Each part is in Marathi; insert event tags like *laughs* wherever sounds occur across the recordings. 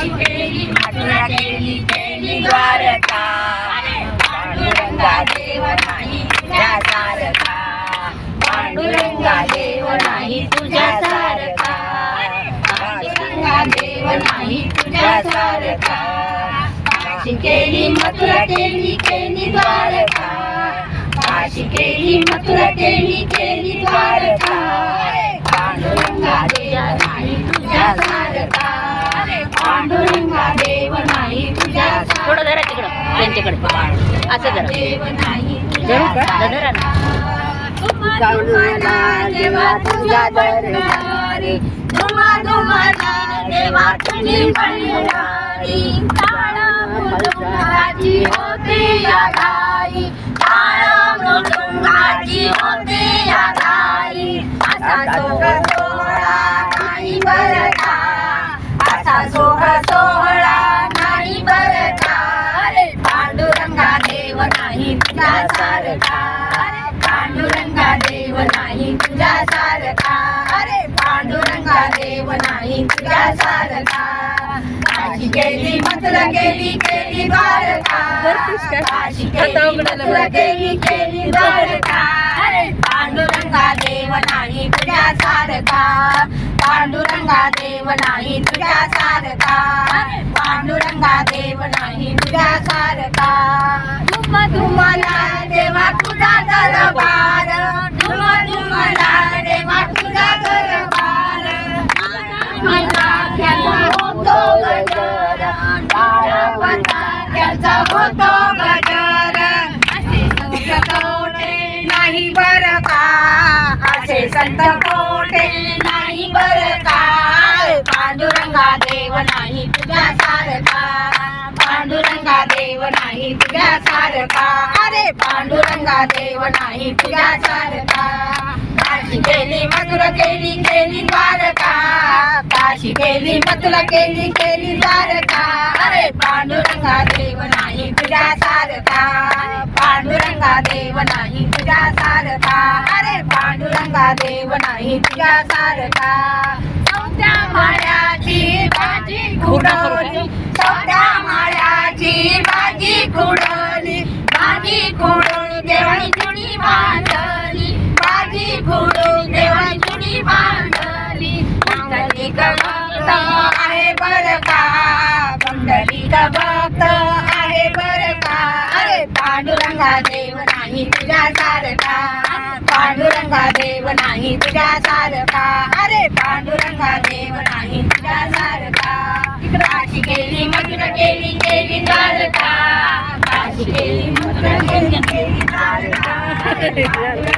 केली द्वारका पांडुरंगा देव नाही तुझ्या सारखा. पांडुरंगा देव नाही तुझ्या सारखा. पांडुरंगा देव नाही तुझ्या सारखा. काशी केली मथुरा केली केली द्वारका. काशी केली मथुरा केली केली द्वारका. पांडुरंगा देव नाही तुझ्या सारखा पांडुरंगा देव नाही तुझ्या थोडं धरा तिकडं त्यांच्याकडे असं धरा देव का? तुझ्या धरा ना. नाही तुझ्या सारखा. अरे पांडुरंगा देव नाही तुझ्या सारखा. काशी केली मथुरा केली केली द्वारका. काशी केली मथुरा केली केली द्वारका. अरे पांडुरंगा देव नाही तुझ्या सारखा. पांडुरंगा देव नाही तुझ्या सारखा. पांडुरंगा देव नाही तुझ्या सारखा. तुम्हाला देवा तुझा दरबार धुम धुमला देवा तुझा दरबार मला त्याचा होतो गजर डाळवता त्याचा होतो गजर असे संत कोटे नाही बर का? असे संत कोटे नाही बर का? पांडुरंगा देव नाही तुझ्या सारखा. पांडुरंगा देव नाही तुझ्या सारखा. अरे पांडुरंगा देव नाही तुझ्या सारखा. काशी केली मधुर केली केली द्वारका. अशी केली मतला केली केली तारका. अरे पांडुरंगा देव नाही तुझ्या सारखा. पांडुरंगा देव नाही तुझ्या सारखा. अरे पांडुरंगा देव नाही तुझ्या सारखा. चौथ्या माळ्याची भाजी खुडवली. चौथ्या माळ्याची भाजी खुडवली. मंडली भक्त आहे बर का? अरे पांडुरंगा देव नाही तुझ्या सारखा. पांडुरंगा देव नाही तुझ्या सारखा. अरे पांडुरंगा देव नाही तुझ्या सारखा. काशी केली मथुरा केली केली द्वारका. काशी केली मथुरा केली केली द्वारका. *laughs*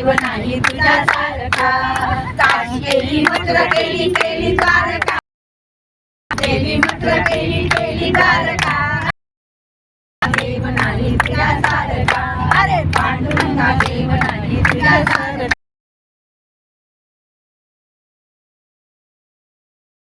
देव नाही तुझ्या सारखा. काशी केली मथुरा केली केली द्वारका केली मथुरा केली केली द्वारका